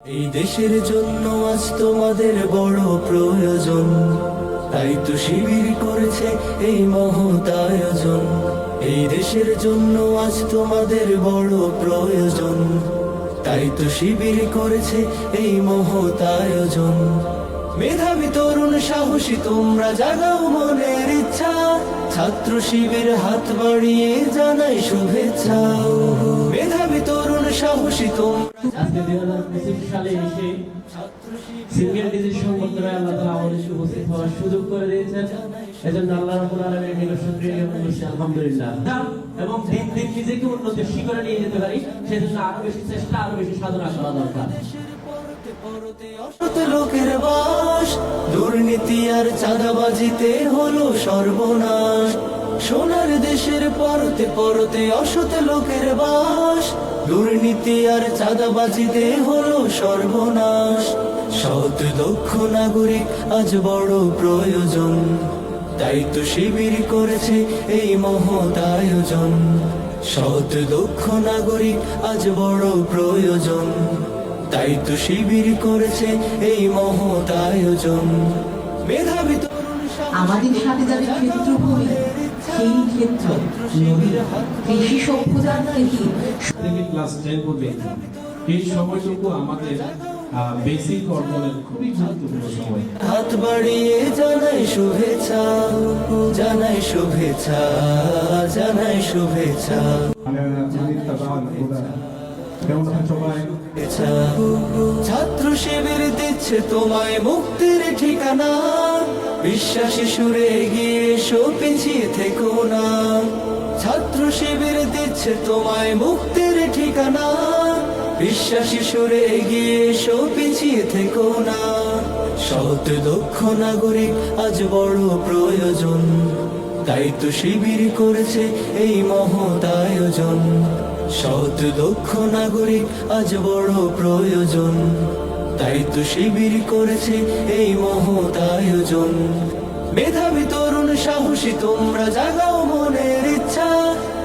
এই দেশের জন্য আজ তোমাদের বড় প্রয়োজন। তাই তো শিবির করেছে এই মহতায়োজন এই দেশের জন্য আজ তোমাদের বড় প্রয়োজন। তাই তো শিবির করেছে এই মহৎ আয়োজন। মেধাবী তরুণ সাহসী, তোমরা জাগাও মনের ইচ্ছা। ছাত্র শিবির হাত বাড়িয়ে জানাই শুভেচ্ছা। মেধাবী তরুণ সাহসী, তোমরা সুযোগ করে দিয়েছেন। এজন্য আল্লাহ আলমের নিকট আলহামদুলিল্লাহ। এবং দিন দিন নিজেকে উন্নতির শিখরে নিয়ে যেতে পারি, সেজন্য আরও বেশি চেষ্টা, আরও বেশি সাধনা করা দরকার। লোকের বাস, দুর্নীতি আর চাঁদাবাজিতে হলো সর্বনাশ। সোনার দেশের পরতে পরতে অসৎ লোকের বাস, দুর্নীতি আর চাঁদাবাজিতে হলো সর্বনাশ। সৎ দক্ষ নাগরিক আজ বড় প্রয়োজন। তাই তো শিবির করেছে এই মহৎ আয়োজন। সৎ দক্ষ নাগরিক আজ বড় প্রয়োজন। তাই তো শিবির করেছে এই মহৎ আয়োজন। মেধাবী আমাদের সাথে যাবে ক্ষেত্রভূমি সেই ক্ষেত্র কৃষি সভ্যতার থেকে ক্লাস টেন পর্যন্ত। এই সময়টুকু আমাদের বেসিক অর্জনের খুবই গুরুত্বপূর্ণ সময়। হাত বাড়িয়ে জানাই শুভেচ্ছা জানাই শুভেচ্ছা জানাই শুভেচ্ছা। মানে, ছাত্র শিবির দিচ্ছে তোমায় মুক্তির ঠিকানা। বিশ্বাসী সুরে গিয়ে এসো পিছিয়ে থেকো না। ছাত্র শিবির দিচ্ছে তোমায় মুক্তির ঠিকানা। বিশ্বাসী সুরে এগিয়ে এসো, পিছিয়ে থেকো না। সৎ দক্ষ নাগরিক, আজ বড় প্রয়োজন। তাই তো শিবির করেছে এই মহৎ আয়োজন। সৎ দক্ষ নাগরিক, আজ বড় প্রয়োজন। তাই তো শিবির করেছে এই মহৎ আয়োজন। মেধাবী তরুণ, সাহসী, তোমরা জাগাও মনের ইচ্ছা।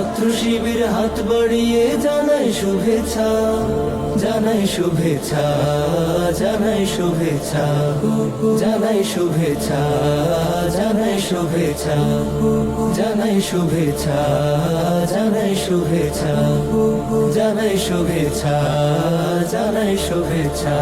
ছাত্র শিবির হাত বাড়িয়ে জানাই শুভেচ্ছা জানাই শুভেচ্ছা জানাই শুভেচ্ছা জানাই শুভেচ্ছা জানাই শুভেচ্ছা জানাই শুভেচ্ছা জানাই শুভেচ্ছা জানাই শুভেচ্ছা জানাই শুভেচ্ছা।